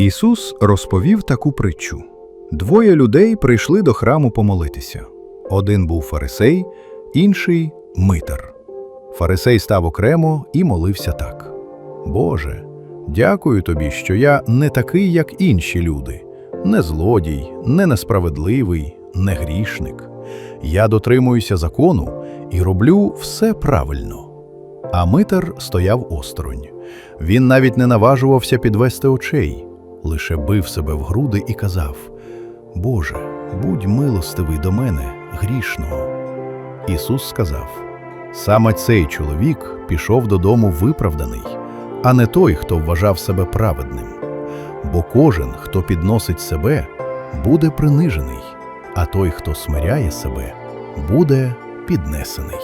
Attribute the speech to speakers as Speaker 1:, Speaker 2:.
Speaker 1: Ісус розповів таку притчу: двоє людей прийшли до храму помолитися. Один був фарисей, інший митар. Фарисей став окремо і молився так: Боже, дякую тобі, що я не такий, як інші люди, не злодій, не несправедливий, не грішник. Я дотримуюся закону і роблю все правильно. А митар стояв осторонь. Він навіть не наважувався підвести очей, лише бив себе в груди і казав: Боже, будь милостивий до мене, грішного. Ісус сказав: саме цей чоловік пішов додому виправданий, а не той, хто вважав себе праведним. Бо кожен, хто підносить себе, буде принижений, а той, хто смиряє себе, буде піднесений.